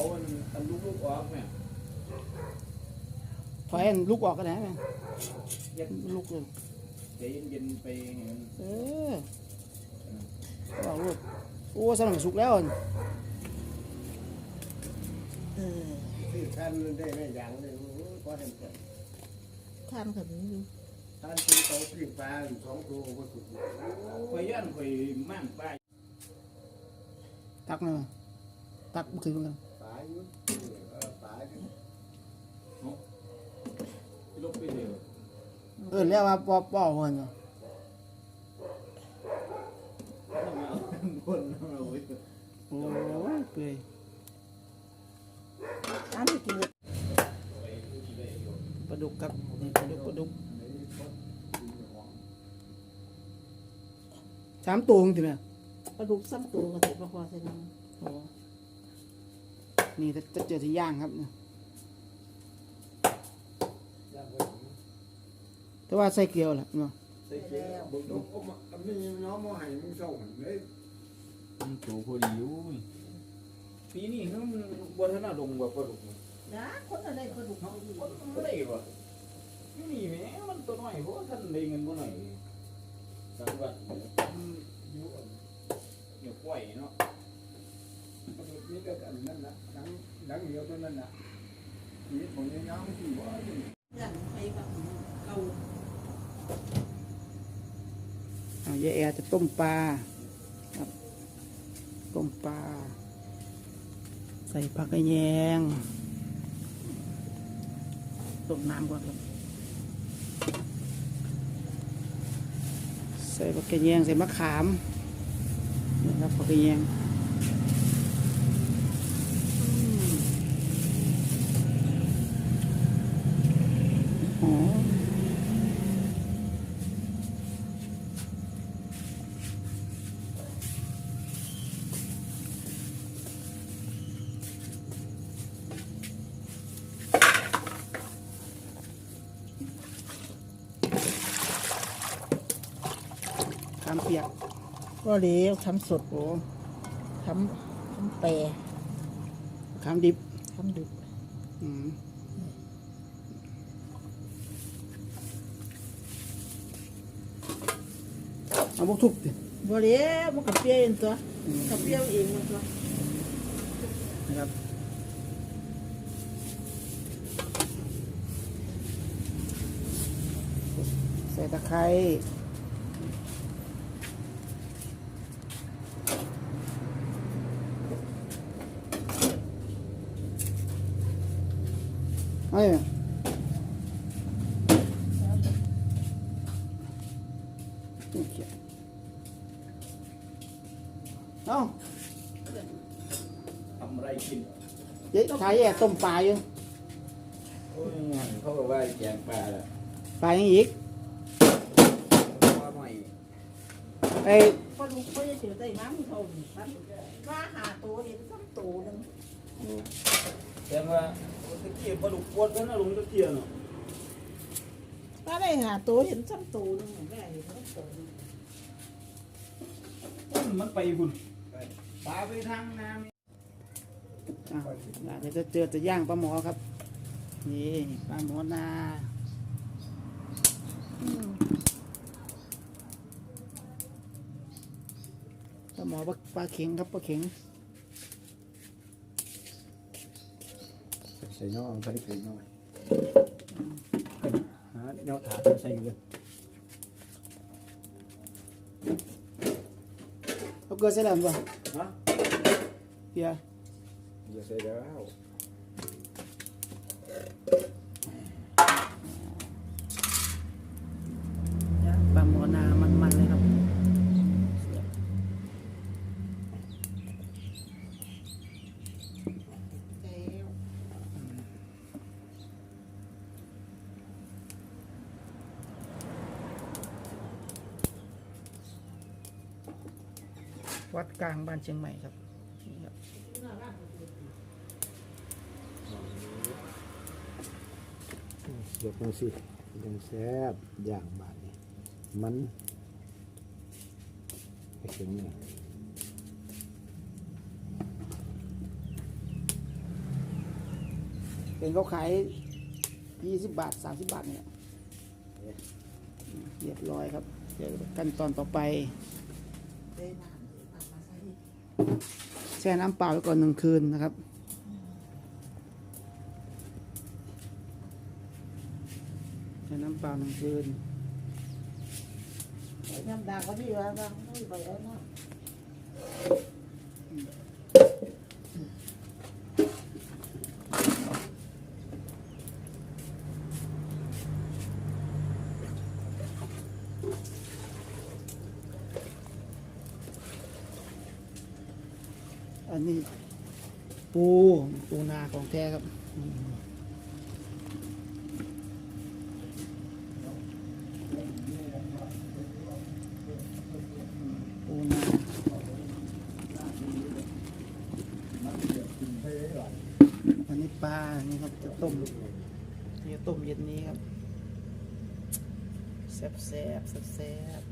เขาอันอันลูกลูกออกเนี่ยถอยให้ลูกออกก็ได้ไหมเย็นลูกเลยใจเย็นๆไปให้มันเออออกลูกโอ้สนังสุกแล้วอันเออที่ท่านได้ไม่ยังเลยก็เห็นแต่ทานขนมอยู่ท่านที่เขาปีกปลาสองตัวก็สุดคอยย่านคอยมั่งป้ายตักเลยมั้ยตักบุกถึงกัน ปลาอยู่ปลาอยู่ลบไปเดียวเออแล้วว่าปอปอคนเนาะทำไมเอาบนเอาไว้โอ้ยเปื่อยอันที่กินปลาดุกครับนี่ปลาดุกปลาดุกสามตัวจริงๆเนี่ยปลาดุกซ้ำตัวกับเห็ดปลาคอใส่น้โอ้ นี่จะจะเจอที่ย่างครับเนี่ยแต่ว่าใส่เกลียวแหละเนาะใส่เกลือบุกบุกก็มันมีน้องมาให้มึงส่งเลยมันโตพอดีอยู่ปีนี้เขามันบนถนนลงแบบกระดูกำนะคนอะไรปลาดุกเนาะมันไม่ได้บ่ที่นี่แหมมันตัวน้อยเพราะท่านได้เงินบ่หน่อยสังวัดอยู่อยู่ป่วยเนาะ นี่ก็อันนั้นนะดังดังเดียวตัวนั้นนะนี่ผมยังย้ำที่ว่ายันไปกับเก่าเอายาแอจะต้มปลาครับต้มปลา ใส่ผักกระแยงต้มน้ำก่อนครับใส่ผักกระแยงใส่มะขามนี่ครับผักกระแยงอืม หอมขามเปียกก็เลี้ยวทำสดโอ้ทำทำแปรขามดิบทำดึกอืม เอาพวกทุบดิบ่เลี้ยวมันกับเปรี้ยวเองตัวกับเปรี้ยวเองมันตัวนะครับใส่ตะไคร้เอ้ยโอเค เอ้าทำอะไรกินเจ๊ขายแย่ต้มปลาอยู่โอ้ยงานเขาบอกว่าแกงปลาแหละปลายังอีกว่าหน่อยไอ้ปลาดุกเขาจะเสียใจน้ำมันเท่านี้ครับว่าหาตัวเห็นซ้ำตัวนึงแต่ว่าตะเกียบปลาดุกปวดกันนะลงตะเกียบเนาะถ้าได้หาตัวเห็นซ้ำตัวนึงแม่เห็นซ้ำตัวนึงมันไปคุณ ปลาไปทางน้ำอะเดี๋ยวจะเจอจะย่างปลาหมอครับ นี่ปลาหมอนาอืมปลาหมอปลาปลาเข็งครับปลาเข็งใส่น้องใส่เกลือน้อยฮะเนาะถาใส่เกลือเอาเกลือใส่แล้วมั้ย ฮะเพียอย่าใส่แล้ว ปลาหมอนามันๆเลยครับ แล้ว วัดกลางบ้านเชียงใหม่ครับนี่ครับเดี๋ยวมาสิยังแซบอย่างบาดนี่มันไปถึงนี่เห็นเขาขายยี่สิบบาทสามสิบบาทเนี่ยเรียบร้อยครับ เดี๋ยวขั้นตอนต่อไป เด้น้ำเอามาใส่ แช่น้ำเปล่าไว้ก่อนหนึ่งคืนนะครับ แช่น้ำเปล่าหนึ่งคืน น้ำดาก็ดีว่าบางไม่ไปแล้วนะ อันนี้ปูปูนาของแท้ครับปูนาอันนี้ปลานนี้ครับจะต้มนี่ต้มเย็นนี้ครับแซ่บแซ่บแซ่บแซ่บ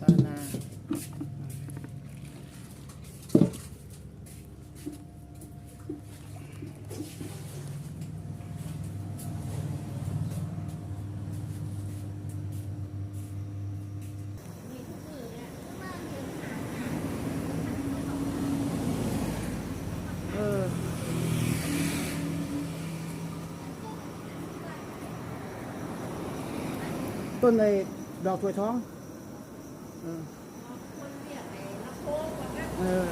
ปลานา เออ ต้นเลยดอกถวยท้องเออเออ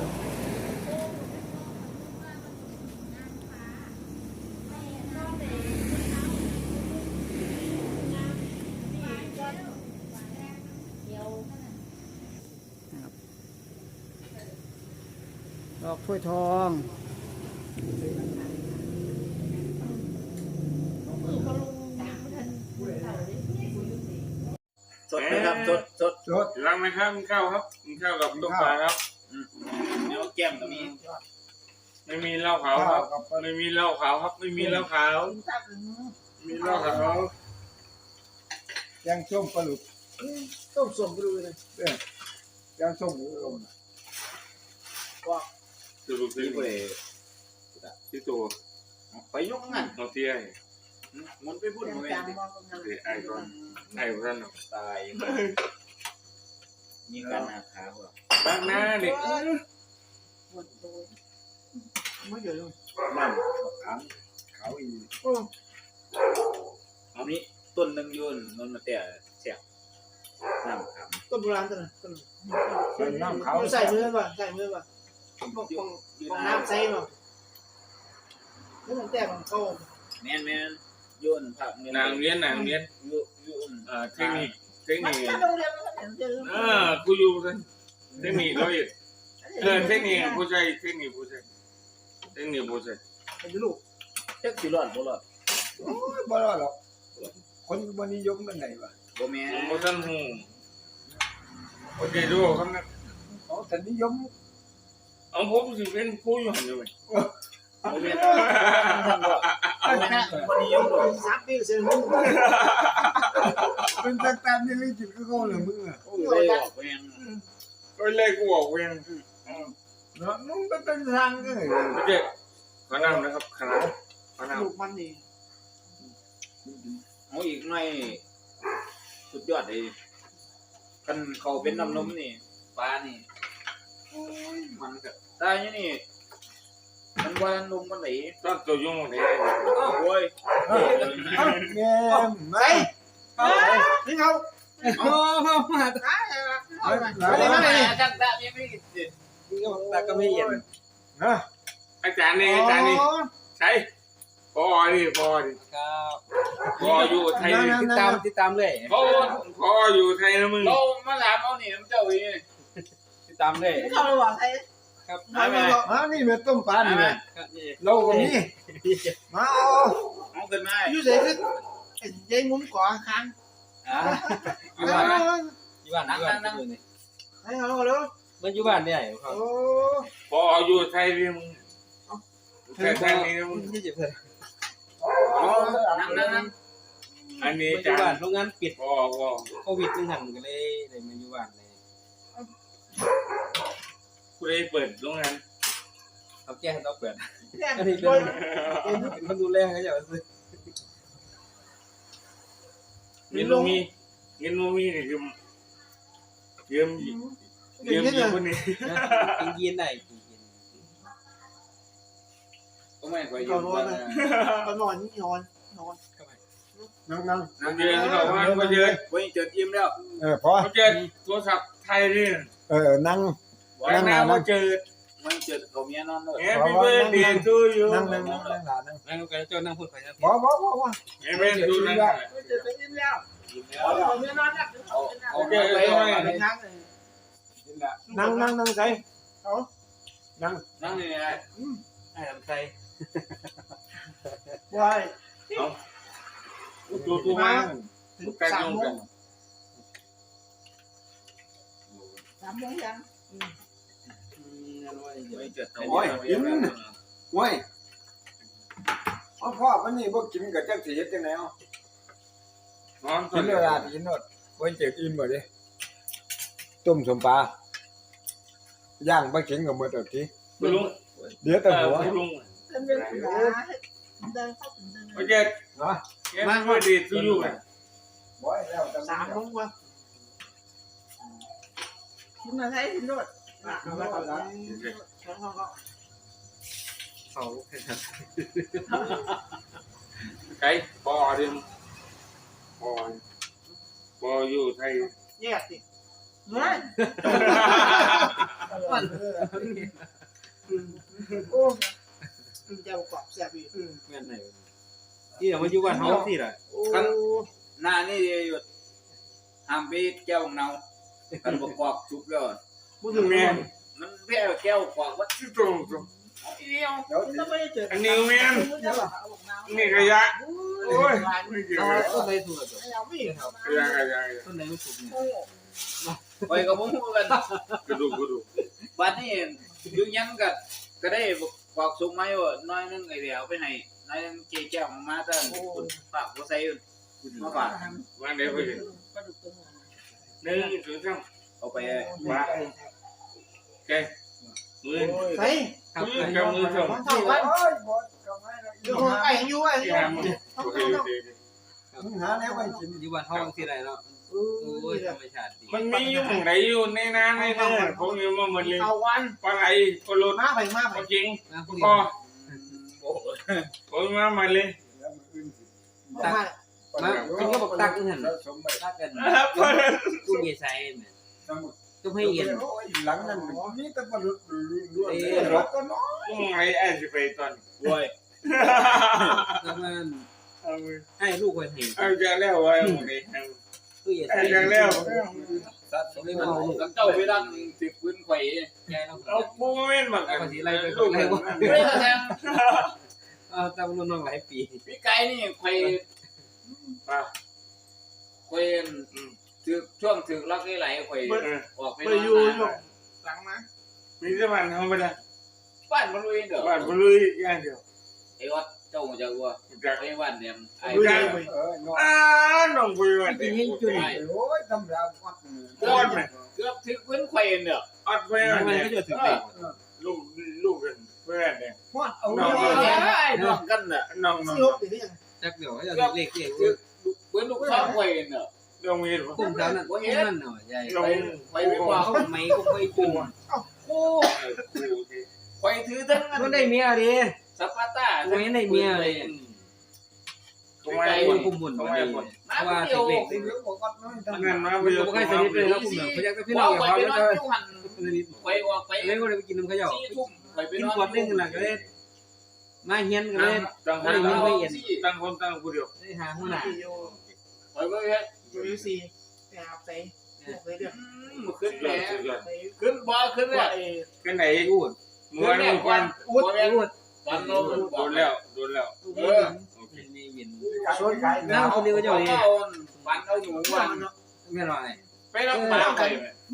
นะครับดอกถ้วยทอง สดไหม ครับสดสดสดรังไหมครับกินข้าวครับกินข้าวกับต้มปลาครับเนื้อแก้มก็มีไม่มีเหล้าขาวครับไม่มีเหล้าขาวครับไม่มีเหล้าขาวกินตับอืมมีเหล้าขาวแกงส้มปลาหลุกต้มส้มไปดูเลยเนี่ยแกงส้มหมูลมสรุปที่ที่บ่ได้ที่ตัวไปยกงั้นเราเที่ยง มันไปพูดยังมาจำมองกันเดี๋ยวไอ้ก่อนไอ้ท่านตายมีการหาขาวอะบ้านหน้าเด็กปวดตัวไม่เยอะเลยนั่นขาวขาวอีกโอ้เอานี้ต้นหนึงอยืนมันมาแต่เสียบน้ำขามต้นโบราณต้นนั้นต้นเป็นน้ำขาวใส่มือป่ะใส่มือป่ะของอยู่ของอยู่ของน้น้ำใส่ป่ะแล้วมันแต่ของเขาำแม่นแม่นอ ยืนผักเยนางเลี้ยนนางเลี้ยนอยู่อยู่อ่าเทคนิคเทคมันินคจะโรงเรียนมันเห็นเจออ่ากูอยู่กันเทคนิคร้อยเอ็ดเออเทคนิคผู้ชายเทคนิคผู้ชายเทคนิคผู้ชายเป็นลูกจักสิรอดบ่รอดโอ้ยบ่รอดหรอกคนบ่นิยมกันไหนวะบ่แม่ผมนบ่ทันหูโอเคดูครับนะเขาแต่นิยมเอาผมสิเป็นผู้อยู่หันอยู่ไหม บ่แม่นนบ่บ่แม่นบ่นิยมหรอกซักนี่เสียมึงเป็นแต่แต่นี่เลยกินก็เขาเลยมึงอะโอ้ยเลยบอกแม่นก็เลยกูบอกเวียนเนาะมึงเป็นเป็นทางเลยไม่ใช่ขอน้ำนะครับขนาดขอน้ลูกมันนี่เอาอีกหน่อยสุดยอดเลยกันเขาเป็นน้ำนมนี่ปลานี่โอ้ยมันก็ตายอยู่นี่ มันบ่ทันนมมันหนำตอนตัวยุ่งเลยอ้าวโว้ยเอ้าแง่ไม่นี่เขาเอาเอามาตายเลยไม่เอาไม่มาไม่จังตะยังไม่ติดตาก็ไม่เย็นนะอาจารย์นี่อาจารย์นี่ใช่พอดิพอดิครับพออยู่ไทยติดตามติดตามเลยพอพออยู่ไทยนะมึงเรามาถามเอาหนี่มันเจ้าอีติดตามเลยนี่เขาระหว่างไทย ครับไม่ไม่บอกมานี่เป็นต้มปลาไปนี่ไหมเราก็มีมาเอาเอาขึ้นมายูเซ่คือยัยงุ้มก่อค้างอ่าอยู่บ้านอยู่บ้านนั่งอยู่บ้านนั่งให้เขาแล้วมันอยู่บ้านเนี่ยครับโอ้พออยู่ไทยดิมึงไทยไทยนี่มึงยี่สิบเพื่อนนั่งนั่งนั่งอันนี้มันออายู่จาบ้ารนย์โรงงานปิดพอพอโควิดนึงหันก็เลยเลยมาอยู่บ้านเลย กูได้เปิดโรงงานเอาแก้ให้ต้องเปิดแค่อันนี้คนเป็นคนดูแลเขาอย่างซื้อเงินโมมีเงินโมมีนี่คือยืมยืมยืมคนนี้กินยีนได้กินยีนก็ไม่ค่อยยืมกันนะก็นอนนอนนอนนั่งนั่งมาเจอเขาบอกว่ามาเจอเว้ยเจออิ่มแล้วเออพอมาเจอโทรศัพท์ไทยนี่เออนั่ง แล้วหน้ามาเจอไม่เจอเขาเมียนอนเลย Happy birthday to you นั่งนั่งนั่งนั่งหลานนั่งนั่งกันเจ้านั่งพูดไปนะพอพอพอพอ Happy birthday to you ไม่เจอไปยิ้มแล้วอิ่มแล้เอาวเอาไม่นอนแล้วเอาเอาโอไปเคไปโอเคไปนั่งเลยนั่งนั่งนั่งใส่นั่งนี่ไงไอ้ลำไส้วายตัวตัวมาถึงสามโมงสามโมงยัง ไม่เจอเขาว้ยเอาพ่อมันนี่บ่กินกับจักสิเฮ็ดจังได๋เอานอนกินเวลากินนดไว้เจ็บอิ่มบ่ดิต้มสมปลาย่างปลาเข็งกับมื้อตะกี้คุณลุงเดี๋ยวแต่หัวคุณลุงเดินเดินขึ้นมาเดินเข้าถึงเดินมาเจอเนาะ Happy birthday to you บ่ให้แล้วแต่สามโมงวะคุณมาใช้คุณด้วยอะ เอาไก่อนละเขาเขาเขาเขาไก่ปอดิมปอปออยู่ไทยแยกสิเฮ้ยโอ้จะประกอบแซ่บอีกเงินไหนที่เรามาอยู่บ้านเขาที่ไหนโอ้หน้านี่หยุดห้ามไปแก้วเนากันประกอบชุบแล้ว พูดถึงแม่แม่มันแพ้แก้วกว่าวัดที่ตรงตรงเดียวเดี๋ยวคุณต้องไม่ได้เจออันนี้แม่นนี่ขยะโอ้ยไม่เกี่ยวเอากับต้นไหนถูกตัวเอาไม่ขยะขยะต้นไหนไม่ถูกเนี่ยโอ้ไปกับผมกันกระดูกกระดูกบัดนี้อยู่ยังก็ก็ได้บอกสุกไม้ว่าน้อยนึงไอ้เดียวไปให้น้อยนึงเจ๊แก้วมาตั้งคุณฝากบ่ใส่มาฝากวันเดียวไปเลยกระดูกตัวหนึ่งสองสามเอาไปมา แกมือใส่ครับมือกับมือสองเท่ากันโอ้ยบ่กำไรแล้วอยู่ไอ้อยู่ไอ้อที่ยู่หามือโอเคโอเคมึงหาแนวไว้กินอยู่บ้านเขาที่ไหนเนาะโอ้ยธรรมชาติดีมันมีอยู่ไหนอยู่ในน้ำในเนื้อผมอยู่มาหมดเลยเอาวันปลาไหลปลาโลดมาไปมาปไปลาจิงนะปผู้ลาเดีคยวอผมมาหมดเลยแล้วมื้ออื่นสิมามากินก็บอกตักนึงหันสะสมไว้ตักกันตู้เย็นใส่เนี่ยสมุดต้ องให้เย็นโอ้ยหลังนั้นมีแต่ปลาหลุดล้วนๆรถก็น้อยต้องไงไอ้สิไปตอนโว้ยแล้วมันเอามือให้ลูกคนเห็นเอาจะแล้วไว้หมดเลยตู้เย็นไอ้ใส่จะแล้วสะสมไม่ไว้เอาลูกกับเจ้าไปดังติดปืนไข่แกต้องเอาปูเม่นมากันลูกไม่ได้แทงเอาตามรุ่นน้องหลายปีพี่ไก่นี่ไข่ป่ะไข่ ถือช่วงถือลักไหลไข่ออกไปไปอยู่อยู่หลังมามีสมันธรรมดาบ้านมันลุยเด้อบ้านบุรุษอย่างเดียวไอ้วัดเจ้าจะว่าจาก ไอ้บ้านเนี่ยไอ้เออน้อยอ่าน้องบุรุษกินให้จุนโอ้ยทำราวัดก้อนไหมเกือบถือปืนไข่เนี่ยอัดไปมันเนี่ยก็จะถึงเด็กลูกลูกกันเพื่อนเนี่ยฮอดเอาไอ้น้องกันน่ะน้องน้องสิบหรือยังจักเดี๋ยวให้เราเล็กเล็กถือปืนลูกซอ งไข่เนี่ยน้องมีหรือกุ้งเท้านั่นกุ้งนั่นหน่อยใหญ่น้องไปไปไม่กว่าเขาไม่ก็ไม่จุนโอ้กูที่ไข่ถือทั้งมันได้เมียดิสปาต้าไม่ได้เมียเลยทำไมไอ้คนกุมบุญมาดีเพราะว่าเดียวเด็กสิ่งที่บอกว่าน้อยเงินมาๆไปมันเยก็อะไม่เคยสนิทเลยครับคุณเขาอยากจะพี่น้ว้าองวกับไปเขาไปแล้วนอนก็อยู่หันสนิทไปออกไปเลยก็เลยไปกินน้ำขย่าสี่ทุ่มไปไปกินนอนขวดนึงกันเลยมาเฮียนกันเลยต่างคนต่างคนต่างคนเดียวได้หาหัวหน้าไปไปเฮ็ ดอยู่สี่ไปหาไปเลยเรื่องขึ้นสุดยแล้อดสุดยอดไปขึ้นบ่ขึ้นว่าแล้วไอ้กันไหนพูดเมื่อวันวันอุดอุดวันโน้โดนแล้วโดนแล้วลูกเลี้ยงมีเย็นชวนขายนั่งคนเดียวก็เจ้านี่วันเอาหนูวันไม่รอไงไปรับบ้านไป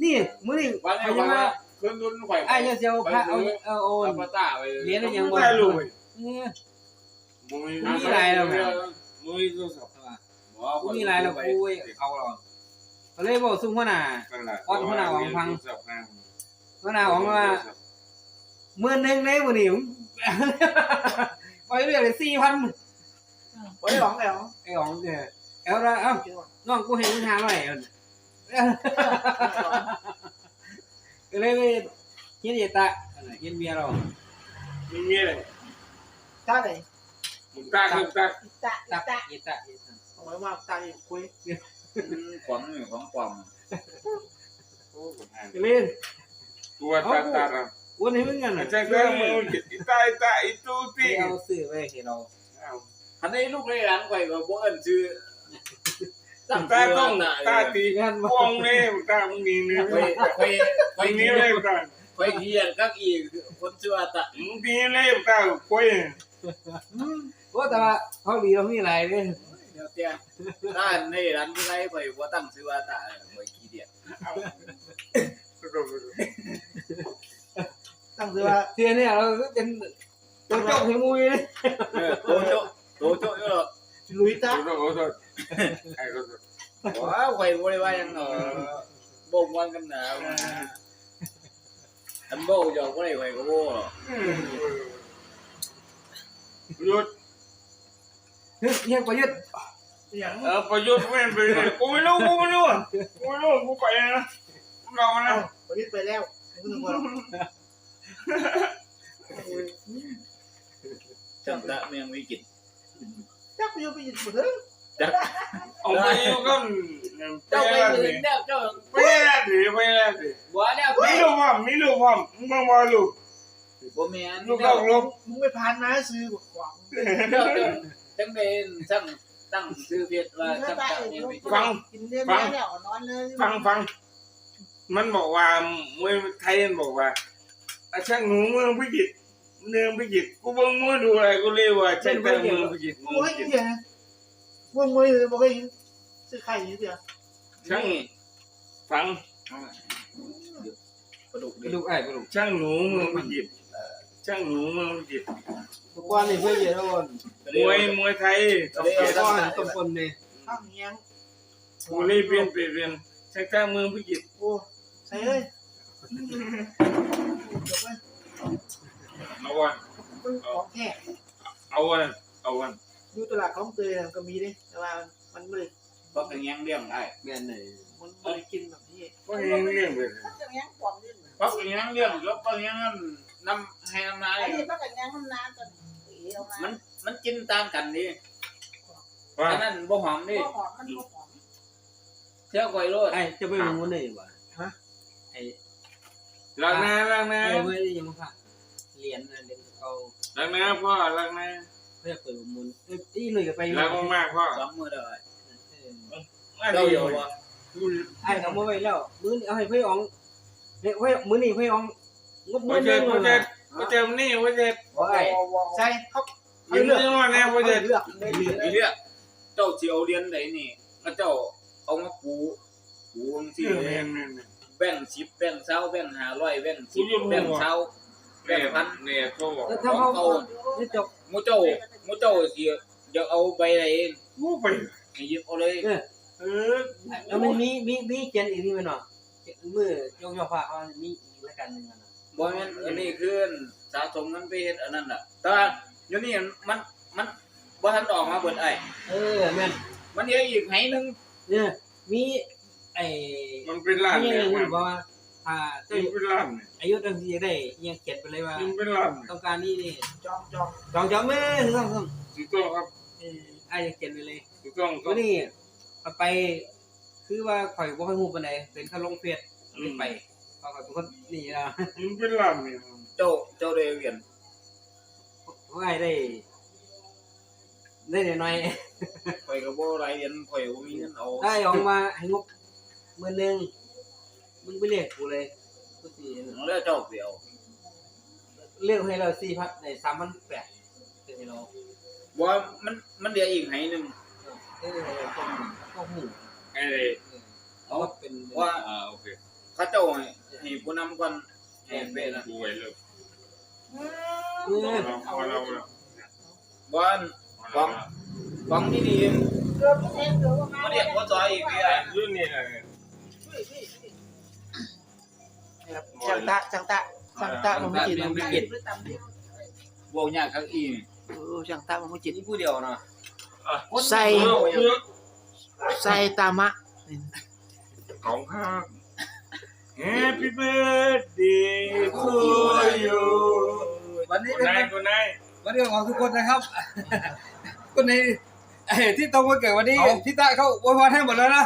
นี่มื้อนี้วันเขานี้จะว่ามาขึ้นรุ่นข่อยไอ้เจ้าเสียวพระเอาเอาโอเอานปตาไปเลี้ยงได้ยังบ่ได้ลูกเนี่ยมึงมีอะไรแล้วแม่มึงมีโทรศัพ ท์มีอะไรแล้วกูเอาหรอเขาเลยบอกซุ่มหัวหน้ากันละหัวหน้าหวังว่าหมื่นหนึ่งในวันนี้ผมไปเรื่อยเลยสี่พันไว้หลองแล้วไอ้ของเนี่ยเอาละเอ้าน้องกูให้มึงหาหน่อยเอาก็เลยไปเฮียนเอตะเฮียนเมียเรามีเมียเลยตาไหนมึงตาคือตาตาตะตาเอตะ เอตะเอาไว้ว่าตาอยู่คุยของนี่ของปลอมก็เล่น ตัวตาตาเราวันนี้มึงกันอาอะจารย์ก็มึงจิตตายตายตูตีเอาซื้อไว้ให้เราอันนี้ลูกในร้านข่อยก็บ่เอิ้นชื่อตาต้องตาตีวงเลยตามึงนี่เนี่ยข่อยข่อยข่มึอยงนี่นี่เลยตาข่อยเขียนกักอีกคนชื่อว่าตะมึงนี่เลยตาคุยโอ้แต่ว่าเขาดีเรามีอะไรเนี่ย เดี๋ยวเตี้ยถ้าในร้านผู้ใดข่อยบ่ตั้งชื่อว่าตะข่อยขี้เดียดตั้งคือว่าเทียเนี่ยเราเป็นตัวจบให้มุ้ยเลยเออโตโจโตโจอยู่หรอกลุยตาโอ้โหโอ้โหไอ้โอ้โหว้าวข่อยบ่ได้ว่าหยังเนาะบ่ม่วนกันหนาวอันบ่หยอกบ่ได้ข่อยก็บ่หรอกหยุดเฮียประยุทธ์ อย่างเออประยุทธ์ไม่เป็นไรกูไม่รู้กูไม่รู้กูไม่รู้กูไปนะเราเอานะไปยึดไปแล้วมึงบอกจังตะเมียงวิกฤตจักไปอยู่ไปยึดหมดเลยเอาไปอยู่กันเจ้าไปไปแล้วถึดิงแล้วเจ้าไปแล้วดิไปแล้วดิบ่แล้วมีลูกพ่อมีลูกพ่อมึงมาว่าลูกบ่แม่นลูกแล้ก็วลูกมึงไปผ่านมาซื้อบอกขวางแล้วจังเป็นจัง ตั้งชื่อเพจว่าจังตะเมียงวิกฤตฟังกินเลี้ยงแล้วนอนเลยฟังฟัง มันบอกว่ามวยไทยมันบอกว่าอาช่างหนูเมืองพิจิตรเมืองพิจิตรกูเบิ่งมวยดูอะไรกูเรียกว่าช่างแต่เมืองพิจิตรเมืกูองให้พิกิจินตรเดียวนะวงมวยเลยบอกให้กินซื้อไข่นิดเดียวนี่ฟังกระดูกกดิระดูกไอ้กระดูกช่างหนูเมืองพิจิตร ช่างหนูเมืองพิจิตรทุกวันนี่เพื่อนเยอะทุกคนมวยมวยไทยต้องทุเปลี่ยนกวันต้มคนเนี่ยข้างเงี้ยงกูเรียกเปลี่ยนเปลี่ยนเปลี่ยนช่างแต่เมืองพิจิตรโอ้ใส่เลยจบไหมเอาวันของแค่เอาวันเอาวันอยู่ตลาดของเตยก็มีดิแต่ว่ามันไม่เพราะกันยังเลี้ยงได้แม่นเลยมันไม่ได้กินแบบนี้ก็ยังเลี้ยงไปมันจะแง้งความยืนเพราะกันยังเลี้ยงแล้วก็ยัง นำให้น้ำนายอันนี้มันก็แง้งมันนานจนปีออกมามันมันกินตามกันดิว่าอันนั้นบ่หอมดิก็หอมมันก็หอมเที่ยวก่อยโลดไอ้จะไปมึงวันไหนวะไอ้ล้างหน้าล้างหน้าไอ้เมื่อยังมาผ่าเรียนเรียนเขาล้างหน้าพ่อล้างหน้าเพื่อเปิดมุนเอ้ยอีหนุ่ยก็ไปล้างมากๆพ่อสองมือได้ล้างเจ้าเดีเดียยวววะไอ้เขามาไว้แล้วมื้อนี้เอาให้เพื่อนองเนี่ยเพื่อมื้อนี้เพื่อนอง งบว่ามื้อเจ็นึบงว่าเจ็บว่าเจ็บนี่ว่าเจ็บว่าไอ้ใช่เขายิ้มยิ้มว่าแน่ว่าเจ็บเลือกเลยอีเรียเจ้าสิเอาเรียนไหนนี่ก็เจ้าเอามาปูปูจังซี่แบ่ง10แบ่ง20แบ่ง500แบ่ง10แบ่ง20แบ่งพันเนี่ยเขาบอกแล้วถ้าเขาเนี่ยจบหมูเจ้าหมูเจ้าสิอยากเอาใบไหนกูไปให้หยิบเอาเลยเออแล้วมันมีมีมีเขียนอีกนี่มั้ยเนาะมือยกยกผ้าเขามีอีกรายการนึงนะ บ่แม่นอันนี้คือสะสมเงินไปเฮ็ดอันนั้นน่ะ แต่ว่าเดี๋ยวนี้มันมันบ่ทันออกมาเบิดไอ้เออแม่นมันเหลืออีกไหนึงเนี่ยมีไอ้มันเป็นล้านมีเนี่ยอย่างมัอื่นนบอกว่าอ่าเจ้าเป็นล้านอายุตั้งที่ได้ยังเขียนไปเลยว่า มันเป็นล้านต้องการนี่นี่จองจองจองจองไม่ต้องต้องถูกต้องครับเออไอ้ยังเขียนไปเลยถูกต้องครัวับนนี้เอาไป คือว่าข่อยบ่ค่อยฮู้ปานใดเป็นข้าลงเฟซไม่ไป เพราะข่อยเป็นคนนี่นะมันเป็นล้านเนี่ยเจ้าเจ้าได้เรียนเพราะไอ้ได้ ได้น้อยข่อยก็บ่ได้เรียนข่อยบ่มีเงินเอาๆได้ออกมาให้งบหมื่นหนึงมึงไปเรียกกูเลยกูสิแล้วเจ้าเดียวเรียกให้เรา4,000ได้3,800เป็นให้เราบ่ว่ามันมันเหลืออีกไหนึงเออต้องต้องหูไอ้เอาเป็น ว่า อ่าโอเค เขาเจ้าให้ให้ผู้นำก่อนให้ไปนะกูไว้เลยเออเราพอเราเราบ่อันของของที่ดีเริ่มเทปเริ่มมามาเรียกบ่ซอยอีกพี่ไอ้รุ่นนี้นะครับจังตะจังตะฮช่างตะมันไม่จิตเรื่องเนาะพิจิตรหรือตำที่บอกยากครับอีเออช่างตะมันไม่จิตนี่ผู้เดียวเนาะใส่ใส่ตามะของข้าง Happy birthday to you วันนี้คนเป็นนายวันคนนายวันนี้ของทุกคนนะครับ คนในเอ้ยที่ตรงวันเกิดวันนี้พี่ตาเขาอวยพรให้หมดแล้วนะ